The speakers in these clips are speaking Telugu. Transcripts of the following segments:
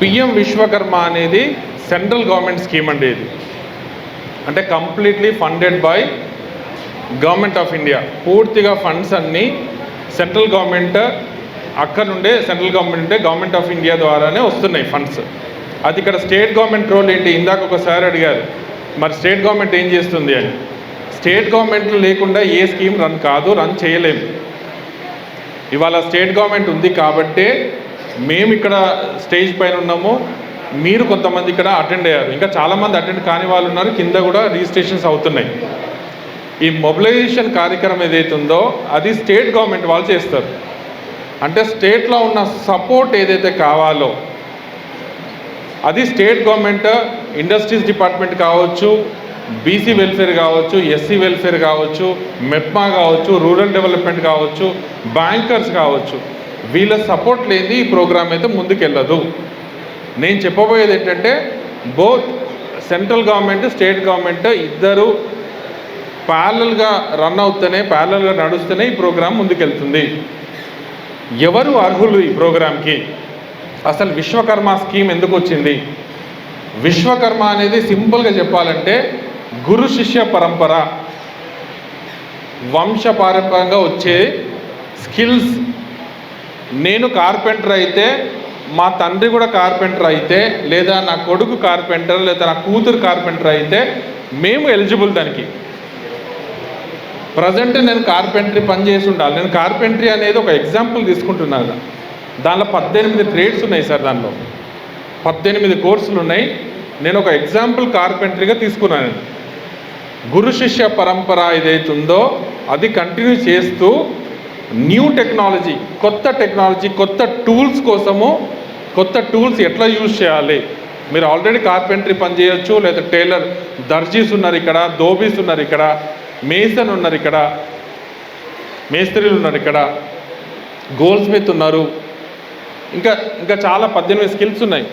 పిఎం విశ్వకర్మ అనేది సెంట్రల్ గవర్నమెంట్ స్కీమ్ అండి ఇది. అంటే completely funded by government of India. పూర్తిగా ఫండ్స్ అన్నీ సెంట్రల్ గవర్నమెంట్ అక్కడ నుండే సెంట్రల్ గవర్నమెంట్ ఉంటే గవర్నమెంట్ ఆఫ్ ఇండియా ద్వారానే వస్తున్నాయి ఫండ్స్. అది ఇక్కడ స్టేట్ గవర్నమెంట్ రోల్ ఏంటి? ఇందాక ఒకసారి అడిగారు మరి స్టేట్ గవర్నమెంట్ ఏం చేస్తుంది అని. స్టేట్ గవర్నమెంట్లు లేకుండా ఏ స్కీమ్ రన్ కాదు రన్ చేయలేము. ఇవాళ స్టేట్ గవర్నమెంట్ ఉంది కాబట్టే మేము ఇక్కడ స్టేజ్ పైన ఉన్నాము. మీరు కొంతమంది ఇక్కడ అటెండ్ అయ్యారు. ఇంకా చాలామంది అటెండ్ కాని వాళ్ళు ఉన్నారు. కింద కూడా రిజిస్ట్రేషన్స్ అవుతున్నాయి. ఈ మొబిలైజేషన్ కార్యక్రమం ఏదైతే ఉందో అది స్టేట్ గవర్నమెంట్ వాళ్ళు చేస్తారు. అంటే స్టేట్లో ఉన్న సపోర్ట్ ఏదైతే కావాలో అది స్టేట్ గవర్నమెంట్ ఇండస్ట్రీస్ డిపార్ట్మెంట్ కావచ్చు బీసీ వెల్ఫేర్ కావచ్చు ఎస్సీ వెల్ఫేర్ కావచ్చు మెప్మా కావచ్చు రూరల్ డెవలప్మెంట్ కావచ్చు బ్యాంకర్స్ కావచ్చు. వీళ్ళ సపోర్ట్ లేని ఈ ప్రోగ్రామ్ అయితే ముందుకెళ్ళదు. నేను చెప్పబోయేది ఏంటంటే both central government state government ఇద్దరు ప్యారలల్గా రన్ అవుతూనే ప్యారలల్గా నడుస్తూనే ఈ ప్రోగ్రాం ముందుకెళ్తుంది. ఎవరు అర్హులు ఈ ప్రోగ్రాంకి అసలు విశ్వకర్మ స్కీమ్ ఎందుకు వచ్చింది? విశ్వకర్మ అనేది సింపుల్గా చెప్పాలంటే గురు శిష్య పరంపర. వంశపారంపరంగా వచ్చే స్కిల్స్ నేను కార్పెంటర్ అయితే మా తండ్రి కూడా కార్పెంటర్ అయితే లేదా నా కొడుకు కార్పెంటర్ లేదా నా కూతురు కార్పెంటర్ అయితే మేము ఎలిజిబుల్ దానికి. ప్రజెంట్ నేను కార్పెంటరీ పని చేసి ఉండాలి. నేను కార్పెంటరీ అనేది ఒక ఎగ్జాంపుల్ తీసుకుంటున్నాను. దానిలో పద్దెనిమిది ట్రేడ్స్ ఉన్నాయి సార్ దానిలో. పద్దెనిమిది కోర్సులు ఉన్నాయి. నేను ఒక ఎగ్జాంపుల్ కార్పెంటరీగా తీసుకున్నాను. గురు శిష్య పరంపర ఏదైతే ఉందో అది కంటిన్యూ చేస్తూ న్యూ టెక్నాలజీ కొత్త టెక్నాలజీ కొత్త టూల్స్ కోసము కొత్త టూల్స్ ఎట్లా యూజ్ చేయాలి? మీరు ఆల్రెడీ కార్పెంటరీ పని చేయొచ్చు లేదా టైలర్ దర్జీస్ ఉన్నారు ఇక్కడ దోబీస్ ఉన్నారు ఇక్కడ మేసన్ ఉన్నారు ఇక్కడ మేస్త్రీలు ఉన్నారు ఇక్కడ గోల్డ్ స్మిత్ ఉన్నారు. ఇంకా ఇంకా చాలా పద్దెనిమిది స్కిల్స్ ఉన్నాయి.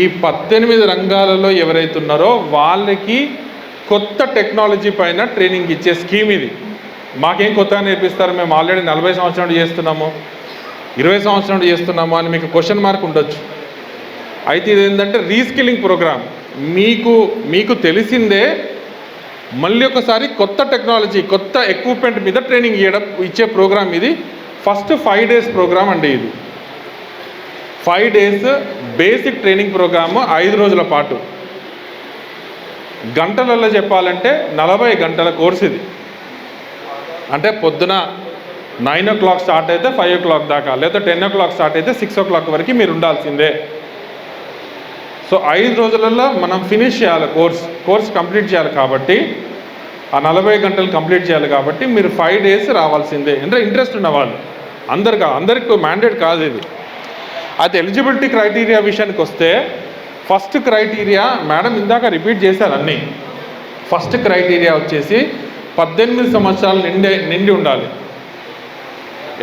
ఈ పద్దెనిమిది రంగాలలో ఎవరైతే ఉన్నారో వాళ్ళకి కొత్త టెక్నాలజీ పైన ట్రైనింగ్ ఇచ్చే స్కీమ్ ఇది. మాకేం కొత్తగా నేర్పిస్తారు? మేము ఆల్రెడీ నలభై సంవత్సరాలు చేస్తున్నాము. ఇరవై సంవత్సరాలు చేస్తున్నాము అని మీకు క్వశ్చన్ మార్క్ ఉండొచ్చు. అయితే ఇది ఏంటంటే రీస్కిల్లింగ్ ప్రోగ్రామ్ మీకు మీకు తెలిసిందే మళ్ళీ ఒకసారి కొత్త టెక్నాలజీ కొత్త ఎక్విప్మెంట్ మీద ట్రైనింగ్ ఇవ్వడం ఇచ్చే ప్రోగ్రామ్ ఇది. ఫస్ట్ ఫైవ్ డేస్ ప్రోగ్రామ్ అండి ఇది. Five days basic training program ఐదు రోజుల పాటు. గంటలలో చెప్పాలంటే నలభై గంటల కోర్స్ ఇది. అంటే పొద్దున నైన్ ఓ క్లాక్ స్టార్ట్ అయితే ఫైవ్ ఓ క్లాక్ దాకా లేదా టెన్ ఓ క్లాక్ స్టార్ట్ అయితే సిక్స్ ఓ క్లాక్ వరకు మీరు ఉండాల్సిందే. సో ఐదు రోజులలో మనం ఫినిష్ చేయాలి కోర్స్ కోర్స్ కంప్లీట్ చేయాలి కాబట్టి ఆ నలభై గంటలు కంప్లీట్ చేయాలి కాబట్టి మీరు ఫైవ్ డేస్ రావాల్సిందే. అంటే ఇంట్రెస్ట్ ఉన్నవాళ్ళు అందరికా అందరికి మ్యాండేట్ కాదు ఇది. అది ఎలిజిబిలిటీ క్రైటీరియా విషయానికి వస్తే ఫస్ట్ క్రైటీరియా మేడం ఇందాక రిపీట్ చేశారు అన్నీ. ఫస్ట్ క్రైటీరియా వచ్చేసి పద్దెనిమిది సంవత్సరాలు నిండే నిండి ఉండాలి.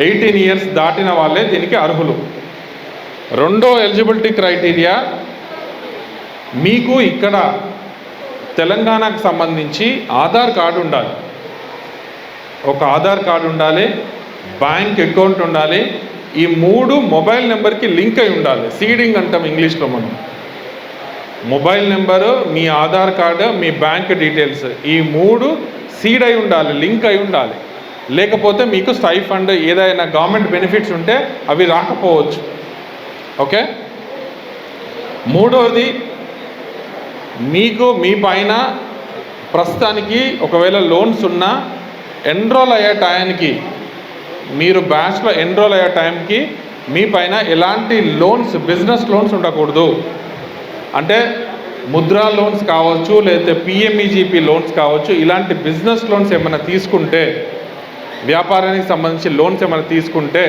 ఎయిటీన్ ఇయర్స్ దాటిన వాళ్ళే దీనికి అర్హులు. రెండో ఎలిజిబిలిటీ క్రైటీరియా మీకు ఇక్కడ తెలంగాణకు సంబంధించి ఆధార్ కార్డు ఉండాలి. ఒక ఆధార్ కార్డు ఉండాలి బ్యాంక్ అకౌంట్ ఉండాలి ఈ మూడు మొబైల్ నెంబర్కి లింక్ అయి ఉండాలి. సీడింగ్ అంటాం ఇంగ్లీష్లో మనం. మొబైల్ నెంబరు మీ ఆధార్ కార్డు మీ బ్యాంక్ డీటెయిల్స్. ఈ మూడు సీడ్ అయి ఉండాలి లింక్ అయి ఉండాలి. లేకపోతే మీకు స్టైఫండ్ ఏదైనా గవర్నమెంట్ బెనిఫిట్స్ ఉంటే అవి రాకపోవచ్చు. ఓకే? మూడవది మీకు మీ పైన ప్రస్తుతానికి ఒకవేళ లోన్స్ ఉన్నా ఎన్రోల్ అయ్యే టైంకి మీరు బ్యాచ్లో ఎన్రోల్ అయ్యే టైంకి మీ పైన ఎలాంటి లోన్స్ బిజినెస్ లోన్స్ ఉండకూడదు. అంటే ముద్రా లోన్స్ కావచ్చు లేకపోతే పిఎంఈజీపీ లోన్స్ కావచ్చు ఇలాంటి బిజినెస్ లోన్స్ ఏమైనా తీసుకుంటే వ్యాపారానికి సంబంధించి లోన్స్ ఏమైనా తీసుకుంటే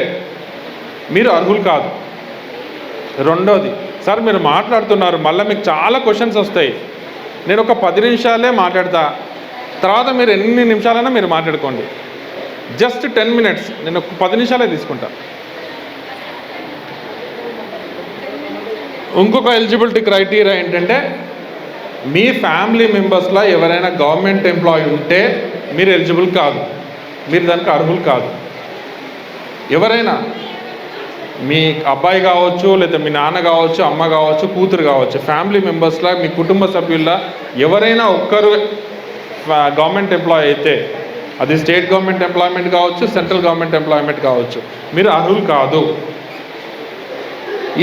మీరు అర్హులు కాదు. రెండోది సార్ మీరు మాట్లాడుతున్నారు మళ్ళీ మీకు చాలా క్వశ్చన్స్ వస్తాయి. నేను ఒక పది నిమిషాలే మాట్లాడతా. తర్వాత మీరు ఎన్ని నిమిషాలైనా మీరు మాట్లాడుకోండి. జస్ట్ టెన్ మినిట్స్ నేను ఒక పది నిమిషాలే తీసుకుంటా. ఇంకొక ఎలిజిబిలిటీ క్రైటీరియా ఏంటంటే మీ ఫ్యామిలీ మెంబర్స్లో ఎవరైనా గవర్నమెంట్ ఎంప్లాయీ ఉంటే మీరు ఎలిజిబుల్ కాదు. మీరు దానికి అర్హులు కాదు. ఎవరైనా మీ అబ్బాయి కావచ్చు లేదా మీ నాన్న కావచ్చు అమ్మ కావచ్చు కూతురు కావచ్చు ఫ్యామిలీ మెంబర్స్లో మీ కుటుంబ సభ్యుల్లో ఎవరైనా ఒక్కరు గవర్నమెంట్ ఎంప్లాయ్ అయితే అది స్టేట్ గవర్నమెంట్ ఎంప్లాయ్మెంట్ కావచ్చు సెంట్రల్ గవర్నమెంట్ ఎంప్లాయ్మెంట్ కావచ్చు మీరు అర్హులు కాదు.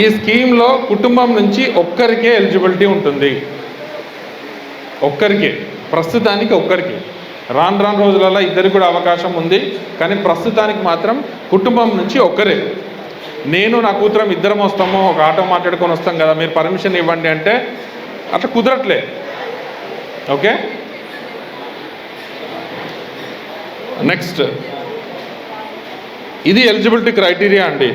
ఈ స్కీమ్లో కుటుంబం నుంచి ఒక్కరికే ఎలిజిబిలిటీ ఉంటుంది. ఒక్కరికే ప్రస్తుతానికి ఒక్కరికి. రాను రాను రోజులలో ఇద్దరికి కూడా అవకాశం ఉంది. కానీ ప్రస్తుతానికి మాత్రం కుటుంబం నుంచి ఒక్కరే. నేను నా కూతురం ఇద్దరం వస్తాము ఒక ఆటో మాట్లాడుకొని వస్తాం కదా మీరు పర్మిషన్ ఇవ్వండి అంటే అట్లా కుదరట్లే. ఓకే? నెక్స్ట్. ఇది ఎలిజిబిలిటీ క్రైటీరియా అండి.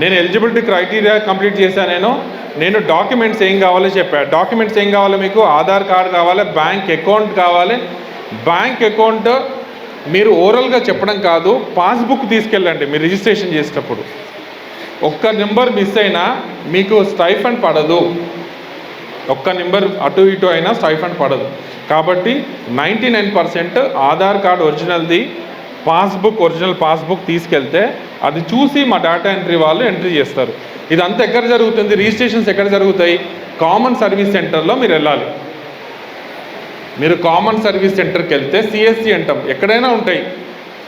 నేను ఎలిజిబిలిటీ క్రైటీరియా కంప్లీట్ చేశాను నేను. నేను డాక్యుమెంట్స్ ఏం కావాలో చెప్పా. డాక్యుమెంట్స్ ఏం కావాలో మీకు? ఆధార్ కార్డ్ కావాలి? బ్యాంక్ అకౌంట్ కావాలి. బ్యాంక్ అకౌంట్ మీరు ఓరల్గా చెప్పడం కాదు పాస్బుక్ తీసుకెళ్ళండి మీరు రిజిస్ట్రేషన్ చేసేటప్పుడు ఒక్క నెంబర్ మిస్ అయినా మీకు స్టైఫండ్ పడదు. ఒక్క నెంబర్ అటు ఇటు అయినా స్టైఫండ్ పడదు. కాబట్టి ninety nine percent Aadhaar card ఒరిజినల్ది passbook original passbook తీసుకెళ్తే అది చూసి మా డేటా ఎంట్రీ వాళ్ళు ఎంట్రీ చేస్తారు. ఇదంతా ఎక్కడ జరుగుతుంది? రిజిస్ట్రేషన్స్ ఎక్కడ జరుగుతాయి? కామన్ సర్వీస్ సెంటర్లో మీరు వెళ్ళాలి. మీరు కామన్ సర్వీస్ సెంటర్కి వెళ్తే సిఎస్సి అంటాం. ఎక్కడైనా ఉంటాయి.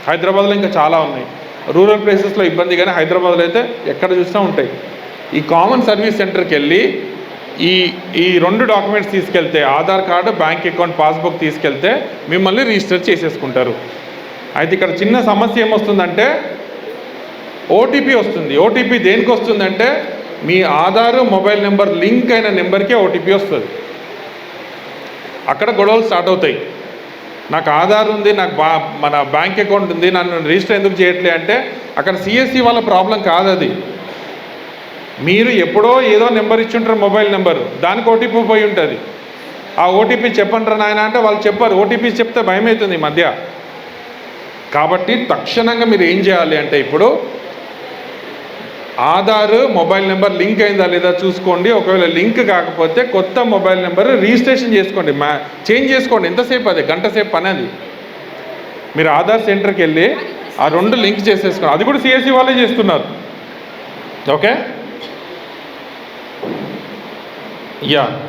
హైదరాబాద్లో ఇంకా చాలా ఉన్నాయి. రూరల్ ప్లేసెస్లో ఇబ్బంది కానీ హైదరాబాద్లో అయితే ఎక్కడ చూసినా ఉంటాయి. ఈ కామన్ సర్వీస్ సెంటర్కి వెళ్ళి ఈ ఈ రెండు డాక్యుమెంట్స్ తీసుకెళ్తే Aadhaar card bank account passbook తీసుకెళ్తే మిమ్మల్ని రిజిస్టర్ చేసేసుకుంటారు. అయితే ఇక్కడ చిన్న సమస్య ఏమొస్తుందంటే ఓటీపీ వస్తుంది. ఓటీపీ దేనికి వస్తుందంటే మీ ఆధారు మొబైల్ నెంబర్ లింక్ అయిన నెంబర్కే ఓటీపీ వస్తుంది. అక్కడ గొడవలు స్టార్ట్ అవుతాయి. నాకు ఆధార్ ఉంది నాకు బా మన బ్యాంక్ అకౌంట్ ఉంది నన్ను రిజిస్టర్ ఎందుకు చేయట్లే అంటే అక్కడ సిఎస్సి వాళ్ళ ప్రాబ్లం కాదు అది. మీరు ఎప్పుడో ఏదో నెంబర్ ఇచ్చుంటారు మొబైల్ నెంబర్. దానికి ఓటీపీ పోయి ఉంటుంది. ఆ ఓటీపీ చెప్పండి నాయన అంటే వాళ్ళు చెప్పారు. ఓటీపీ చెప్తే భయం అవుతుంది ఈ మధ్య. కాబట్టి తక్షణంగా మీరు ఏం చేయాలి అంటే ఇప్పుడు ఆధార్ మొబైల్ నెంబర్ లింక్ అయిందా లేదా చూసుకోండి. ఒకవేళ లింక్ కాకపోతే కొత్త మొబైల్ నెంబర్ రిజిస్ట్రేషన్ చేసుకోండి. మా చేంజ్ చేసుకోండి. ఎంతసేపు అది? గంట సేపు పని అది. మీరు ఆధార్ సెంటర్కి వెళ్ళి ఆ రెండు లింక్ చేసేసుకోండి. అది కూడా సిఎస్సి వాళ్ళే చేస్తున్నారు. ఓకే? యా.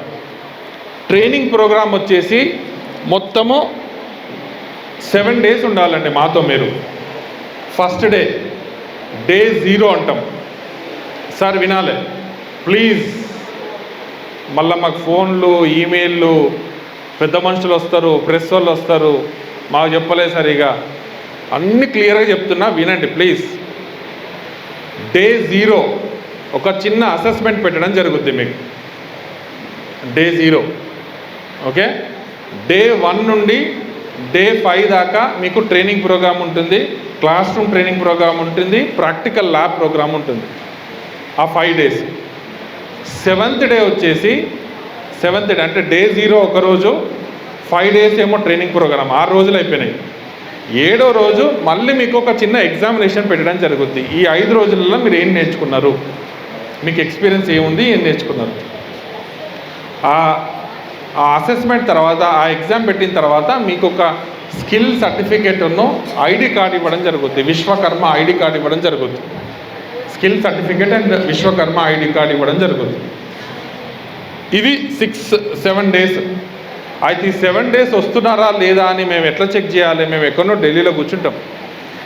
ట్రైనింగ్ ప్రోగ్రామ్ వచ్చేసి మొత్తము సెవెన్ డేస్ ఉండాలండి మాతో మీరు. ఫస్ట్ డే డే జీరో అంటాం. సార్ వినాలి. ప్లీజ్ మళ్ళీ మాకు ఫోన్లు ఈమెయిల్లు పెద్ద మనుషులు వస్తారు ప్రెస్ వాళ్ళు వస్తారు. మాకు చెప్పలేదు సరిగా అన్ని క్లియర్గా చెప్తున్నా వినండి ప్లీజ్ డే జీరో ఒక చిన్న అసెస్మెంట్ పెట్టడం జరుగుద్ది మీకు. Day zero okay day one నుండి డే ఫైవ్ దాకా మీకు ట్రైనింగ్ ప్రోగ్రామ్ ఉంటుంది క్లాస్ రూమ్ ట్రైనింగ్ ప్రోగ్రామ్ ఉంటుంది ప్రాక్టికల్ ల్యాబ్ ప్రోగ్రామ్ ఉంటుంది. ఆ ఫైవ్ డేస్. సెవెంత్ డే వచ్చేసి సెవెంత్ డే అంటే డే జీరో ఒక రోజు ఫైవ్ డేస్ ఏమో ట్రైనింగ్ ప్రోగ్రామ్ ఆరు రోజులు అయిపోయినాయి. ఏడో రోజు మళ్ళీ మీకు ఒక చిన్న ఎగ్జామినేషన్ పెట్టడం జరుగుద్ది. ఈ ఐదు రోజులలో మీరు ఏం నేర్చుకున్నారు? మీకు ఎక్స్పీరియన్స్ ఏముంది? ఏం నేర్చుకున్నారు? ఆ ఆ అసెస్మెంట్ తర్వాత ఆ ఎగ్జామ్ పెట్టిన తర్వాత మీకు ఒక స్కిల్ సర్టిఫికేట్ను ఐడి కార్డ్ ఇవ్వడం జరుగుద్ది. విశ్వకర్మ ఐడి కార్డ్ ఇవ్వడం జరుగుద్ది. Skill certificate and Vishwakarma ID card ఇవ్వడం జరుగుతుంది ఇది సిక్స్ సెవెన్ డేస్ అయితే ఈ సెవెన్ డేస్ వస్తున్నారా లేదా అని మేము ఎట్లా చెక్ చేయాలి? మేము ఎక్కడో ఢిల్లీలో కూర్చుంటాం.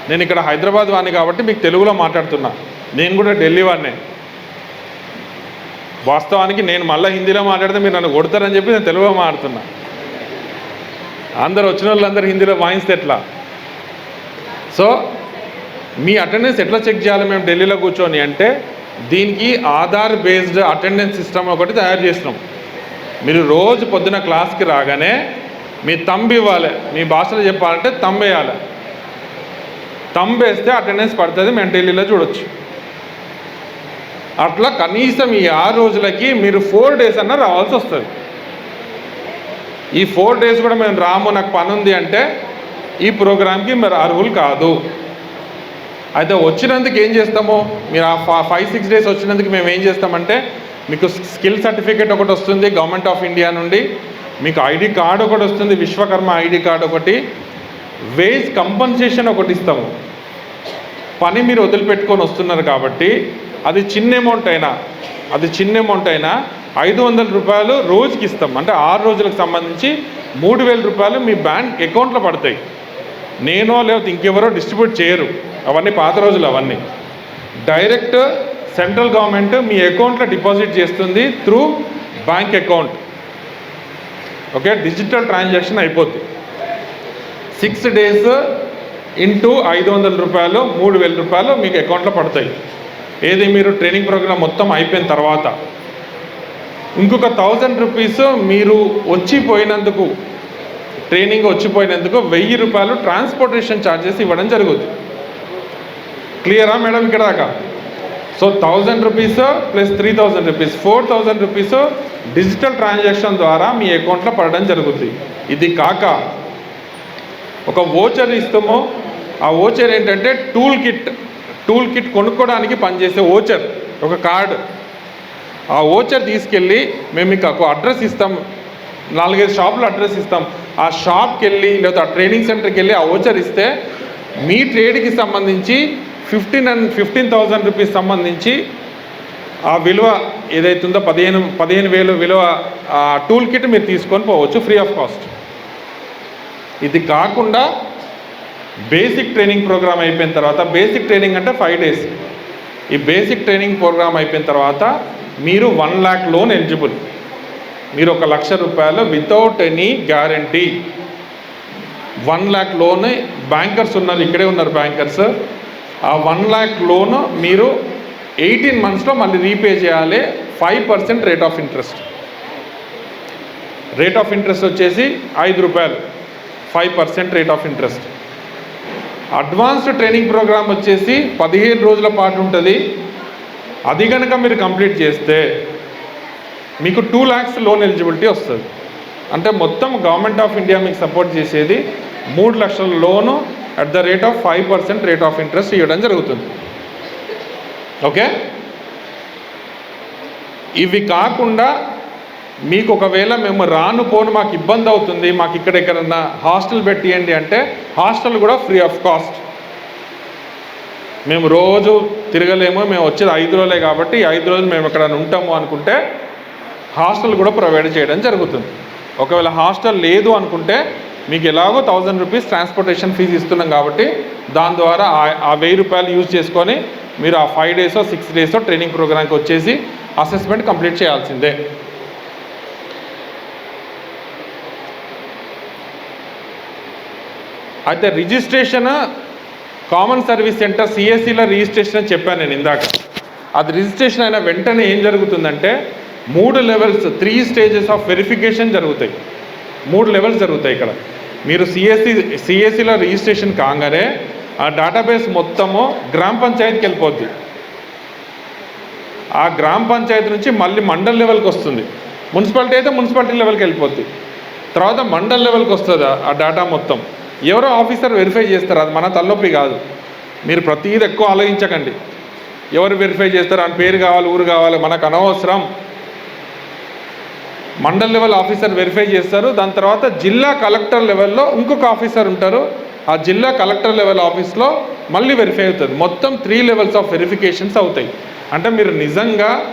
నేను ఇక్కడ హైదరాబాద్ వాణి కాబట్టి మీకు తెలుగులో మాట్లాడుతున్నా. నేను కూడా ఢిల్లీ వాడినే వాస్తవానికి నేను మళ్ళీ హిందీలో మాట్లాడితే మీరు నన్ను కొడతారని చెప్పి నేను తెలుగులో మాట్లాడుతున్నా. అందరు వచ్చిన వాళ్ళందరూ హిందీలో వాయిస్తే ఎట్లా? సో మీ అటెండెన్స్ ఎట్లా చెక్ చేయాలి మేము ఢిల్లీలో కూర్చొని అంటే దీనికి ఆధార్ బేస్డ్ అటెండెన్స్ సిస్టమ్ ఒకటి తయారు చేస్తున్నాం మీరు రోజు పొద్దున క్లాస్కి రాగానే మీ తంబు ఇవ్వాలి. మీ భాషలో చెప్పాలంటే తంబేయాలి తంబేస్తే వేస్తే అటెండెన్స్ పడుతుంది మేము ఢిల్లీలో చూడొచ్చు. అట్లా కనీసం ఈ ఆరు రోజులకి మీరు ఫోర్ డేస్ అన్నా రావాల్సి వస్తుంది. ఈ ఫోర్ డేస్ కూడా మేము రాము నాకు పని ఉంది అంటే ఈ ప్రోగ్రామ్కి మీరు అర్హులు కాదు. అయితే వచ్చినందుకు ఏం చేస్తాము? మీరు ఆ ఫైవ్ సిక్స్ డేస్ వచ్చినందుకు మేము ఏం చేస్తామంటే మీకు స్కిల్ సర్టిఫికేట్ ఒకటి వస్తుంది గవర్నమెంట్ ఆఫ్ ఇండియా నుండి. మీకు ఐడి కార్డు ఒకటి వస్తుంది విశ్వకర్మ ఐడి కార్డు ఒకటి. వేజ్ కంపన్సేషన్ ఒకటి ఇస్తాము. పని మీరు వదిలిపెట్టుకొని వస్తున్నారు కాబట్టి అది చిన్న అమౌంట్ అయినా అది చిన్న అమౌంట్ అయినా ఐదు వందల రూపాయలు రోజుకి ఇస్తాం. అంటే ఆరు రోజులకు సంబంధించి మూడు వేల రూపాయలు మీ బ్యాంక్ అకౌంట్లో పడతాయి. నేనో లేకపోతే ఇంకెవరో డిస్ట్రిబ్యూట్ చేయరు. అవన్నీ పాత రోజులు అవన్నీ. డైరెక్ట్ సెంట్రల్ గవర్నమెంట్ మీ అకౌంట్లో డిపాజిట్ చేస్తుంది through bank account okay digital transaction అయిపోద్ది. సిక్స్ డేస్ ఇంటూ ఐదు వందల రూపాయలు మూడు వేల రూపాయలు మీకు అకౌంట్లో పడతాయి. ఏది మీరు ట్రైనింగ్ ప్రోగ్రామ్ మొత్తం అయిపోయిన తర్వాత. ఇంకొక థౌజండ్ రూపీస్ మీరు వచ్చిపోయినందుకు ట్రైనింగ్ వచ్చిపోయినందుకు వెయ్యి రూపాయలు ట్రాన్స్పోర్టేషన్ ఛార్జెస్ ఇవ్వడం జరుగుతుంది క్లియరా మేడం ఇక్కడ దాకా? So thousand rupees plus three thousand rupees four thousand rupees digital transaction ద్వారా మీ అకౌంట్లో పడడం జరుగుతుంది ఇది కాక ఒక ఓచర్ ఇస్తాము ఆ ఓచర్ ఏంటంటే టూల్ కిట్. టూల్ కిట్ కొనుక్కోవడానికి పనిచేసే ఓచర్ ఒక కార్డు. ఆ ఓచర్ తీసుకెళ్ళి మేము మీకు ఒక అడ్రస్ ఇస్తాం. నాలుగైదు షాపులు అడ్రస్ ఇస్తాం. ఆ షాప్కి వెళ్ళి లేదా ఆ ట్రైనింగ్ సెంటర్కి వెళ్ళి ఆ ఓచర్ ఇస్తే మీ ట్రేడ్కి సంబంధించి fifteen and fifteen thousand rupees సంబంధించి ఆ విలువ ఏదైతుందో పదిహేను పదిహేను వేలు విలువ ఆ టూల్ కిట్ మీరు తీసుకొని పోవచ్చు ఫ్రీ ఆఫ్ కాస్ట్. ఇది కాకుండా బేసిక్ ట్రైనింగ్ ప్రోగ్రామ్ అయిపోయిన తర్వాత బేసిక్ ట్రైనింగ్ అంటే ఫైవ్ డేస్. ఈ బేసిక్ ట్రైనింగ్ ప్రోగ్రామ్ అయిపోయిన తర్వాత మీరు వన్ ల్యాక్ లోన్ ఎలిజిబుల్. మీరు ఒక లక్ష రూపాయలు without any guarantee one lakh loan bankers ఉన్నారు ఇక్కడే ఉన్నారు బ్యాంకర్స్ ఆ వన్ ల్యాక్ లోన్ మీరు ఎయిటీన్ మంత్స్లో మళ్ళీ రీపే చేయాలి. Five percent rate of interest rate of interest వచ్చేసి ఐదు రూపాయలు. Five percent rate of interest advanced training program వచ్చేసి పదిహేను రోజుల పాటు ఉంటుంది. అది కనుక మీరు కంప్లీట్ చేస్తే మీకు టూ ల్యాక్స్ లోన్ ఎలిజిబిలిటీ వస్తుంది. అంటే మొత్తం గవర్నమెంట్ ఆఫ్ ఇండియా మీకు సపోర్ట్ చేసేది మూడు లక్షల loan at the rate of five percent rate of interest ఇవ్వడం జరుగుతుంది. ఓకే? ఇవి కాకుండా మీకు ఒకవేళ మేము రాను పోను మాకు ఇబ్బంది అవుతుంది మాకు ఇక్కడ ఎక్కడన్నా హాస్టల్ పెట్టియండి అంటే హాస్టల్ కూడా ఫ్రీ ఆఫ్ కాస్ట్. మేము రోజు తిరగలేము మేము వచ్చేది ఐదు రోజులే కాబట్టి ఐదు రోజులు మేము ఎక్కడ ఉంటాము అనుకుంటే హాస్టల్ కూడా ప్రొవైడ్ చేయడం జరుగుతుంది. ఒకవేళ హాస్టల్ లేదు అనుకుంటే మీకు ఎలాగో థౌజండ్ రూపీస్ ట్రాన్స్పోర్టేషన్ ఫీజు ఇస్తున్నాం కాబట్టి దాని ద్వారా ఆ- ఆ వెయ్యి రూపాయలు యూజ్ చేసుకొని మీరు ఆ ఫైవ్ డేసో సిక్స్ డేసో ట్రైనింగ్ ప్రోగ్రామ్కి వచ్చేసి అసెస్మెంట్ కంప్లీట్ చేయాల్సిందే. అయితే రిజిస్ట్రేషన్ కామన్ సర్వీస్ సెంటర్ సిఎస్సిలో రిజిస్ట్రేషన్ అని చెప్పాను నేను ఇందాక. అది రిజిస్ట్రేషన్ అయిన వెంటనే ఏం జరుగుతుందంటే మూడు levels three stages of verification జరుగుతాయి. మూడు లెవెల్స్ జరుగుతాయి ఇక్కడ. మీరు సిఎస్సి సిఎస్సిలో రిజిస్ట్రేషన్ కాగానే ఆ డేటాబేస్ మొత్తము గ్రామ పంచాయతీకి వెళ్ళిపోద్ది. ఆ గ్రామ పంచాయతీ నుంచి మళ్ళీ మండల్ లెవెల్కి వస్తుంది. మున్సిపాలిటీ అయితే మున్సిపాలిటీ లెవెల్కి వెళ్ళిపోద్ది. తర్వాత మండల్ లెవెల్కి వస్తుంది ఆ- ఆ డేటా మొత్తం? ఎవరో ఆఫీసర్ వెరిఫై చేస్తారు అది మన తలనొప్పి కాదు. మీరు ప్రతిదీ ఎక్కువ ఆలోచించకండి. ఎవరు వెరిఫై చేస్తారు అని పేరు కావాలి ఊరు కావాలి మనకు అనవసరం. మండల్ లెవెల్ ఆఫీసర్ వెరిఫై చేస్తారు దాని తర్వాత జిల్లా కలెక్టర్ లెవెల్లో ఇంకొక ఆఫీసర్ ఉంటారు. ఆ జిల్లా కలెక్టర్ లెవెల్ ఆఫీస్లో మళ్ళీ వెరిఫై అవుతుంది మొత్తం త్రీ లెవెల్స్ ఆఫ్ వెరిఫికేషన్స్ అవుతాయి. అంటే మీరు నిజంగా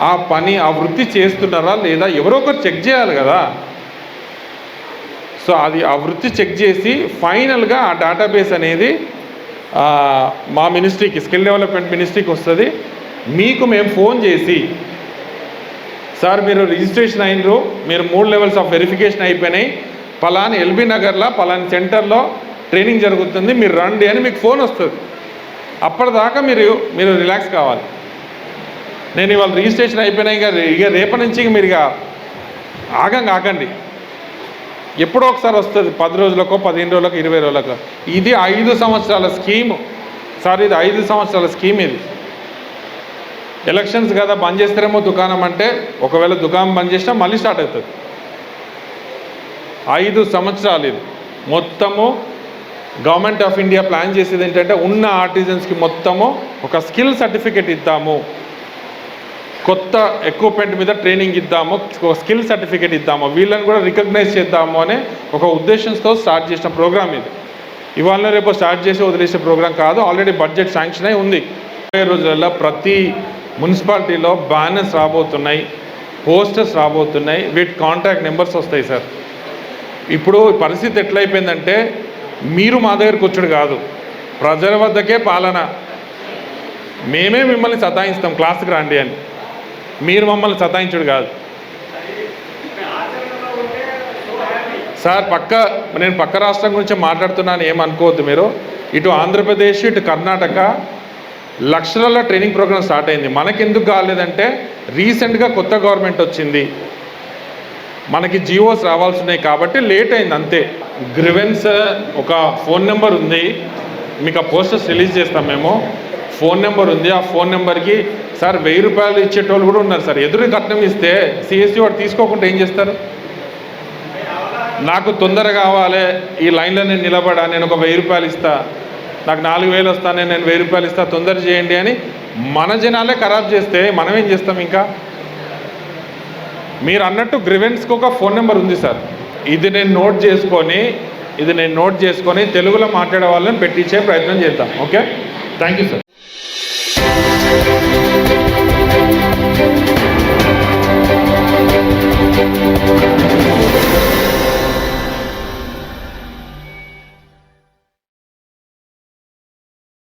ఆ పని ఆ వృత్తి చేస్తున్నారా లేదా ఎవరో ఒకరు చెక్ చేయాలి కదా. సో అది ఆ వృత్తి చెక్ చేసి ఫైనల్గా ఆ డేటాబేస్ అనేది మా మినిస్ట్రీకి స్కిల్ డెవలప్మెంట్ మినిస్ట్రీకి వస్తుంది. మీకు మేము ఫోన్ చేసి సార్ మీరు రిజిస్ట్రేషన్ అయినరు మీరు మూడు లెవెల్స్ ఆఫ్ వెరిఫికేషన్ అయిపోయినాయి. పలాని ఎల్బీ నగర్లో పలాని సెంటర్లో ట్రైనింగ్ జరుగుతుంది. మీరు రండి అని మీకు ఫోన్ వస్తుంది. అప్పటిదాకా మీరు మీరు రిలాక్స్ కావాలి. నేను ఇవాళ రిజిస్ట్రేషన్ అయిపోయినా ఇక ఇక రేపటి నుంచి ఇక మీరు ఇక ఆగం కాకండి. ఎప్పుడో ఒకసారి వస్తుంది పది రోజులకో పదిహేను రోజులకో ఇరవై రోజులకో. ఇది ఐదు సంవత్సరాల స్కీమ్. సార్ ఇది ఐదు సంవత్సరాల స్కీమ్ ఇది. ఎలక్షన్స్ కదా బంద్ చేస్తారేమో దుకాణం అంటే ఒకవేళ దుకాణం బంద్ చేసినా మళ్ళీ స్టార్ట్ అవుతుంది. ఐదు సంవత్సరాలు ఇది. మొత్తము గవర్నమెంట్ ఆఫ్ ఇండియా ప్లాన్ చేసేది ఏంటంటే ఉన్న ఆర్టిజన్స్కి మొత్తము ఒక స్కిల్ సర్టిఫికేట్ ఇద్దాము. కొత్త ఎక్విప్మెంట్ మీద ట్రైనింగ్ ఇద్దాము స్కిల్ సర్టిఫికేట్ ఇద్దాము వీళ్ళని కూడా రికగ్నైజ్ చేద్దాము అనే ఒక ఉద్దేశంతో స్టార్ట్ చేసిన ప్రోగ్రామ్ ఇది. ఇవాళ రేపు స్టార్ట్ చేసి వదిలేసే ప్రోగ్రామ్ కాదు ఆల్రెడీ బడ్జెట్ శాంక్షన్ అయి ఉంది. ఇరవై రోజులలో ప్రతి మున్సిపాలిటీలో బ్యానర్స్ రాబోతున్నాయి పోస్టర్స్ రాబోతున్నాయి వీటి కాంటాక్ట్ నెంబర్స్ వస్తాయి సార్. ఇప్పుడు పరిస్థితి ఎట్లయిపోయిందంటే మీరు మా దగ్గరకు వచ్చుడు కాదు ప్రజల వద్దకే పాలన. మేమే మిమ్మల్ని సతాయిస్తాం క్లాస్కి రండి అని. మీరు మమ్మల్ని సతాయించుడు కాదు. సార్ పక్క నేను పక్క రాష్ట్రం గురించి మాట్లాడుతున్నాను ఏమనుకోవద్దు మీరు. ఇటు ఆంధ్రప్రదేశ్ ఇటు కర్ణాటక లక్షలలో ట్రైనింగ్ ప్రోగ్రామ్ స్టార్ట్ అయింది. మనకెందుకు కాలేదంటే రీసెంట్గా కొత్త గవర్నమెంట్ వచ్చింది. మనకి జియోస్ రావాల్సి ఉన్నాయి కాబట్టి లేట్ అయింది అంతే. గ్రివెన్స్ ఒక ఫోన్ నెంబర్ ఉంది. మీకు ఆ పోస్టర్స్ రిలీజ్ చేస్తాం మేము. ఫోన్ నెంబర్ ఉంది ఆ ఫోన్ నెంబర్కి సార్ వెయ్యి రూపాయలు ఇచ్చేటోళ్ళు కూడా ఉన్నారు సార్. ఎదురు కట్నం ఇస్తే సిఎస్సి వాడు తీసుకోకుండా ఏం చేస్తారు? నాకు తొందర కావాలి ఈ లైన్లో నేను నిలబడా నేను ఒక వెయ్యి రూపాయలు ఇస్తా నాకు నాలుగు వేలు వస్తానే నేను వెయ్యి రూపాయలు ఇస్తా తొందర చేయండి అని మన జనాలే ఖరాబ్ చేస్తే మనం ఏం చేస్తాం ఇంకా? మీరు అన్నట్టు గ్రివెన్స్కి ఒక ఫోన్ నెంబర్ ఉంది సార్. ఇది నేను నోట్ చేసుకొని ఇది నేను నోట్ చేసుకొని తెలుగులో మాట్లాడే వాళ్ళని పెట్టించే ప్రయత్నం చేద్దాం. Okay? Thank you sir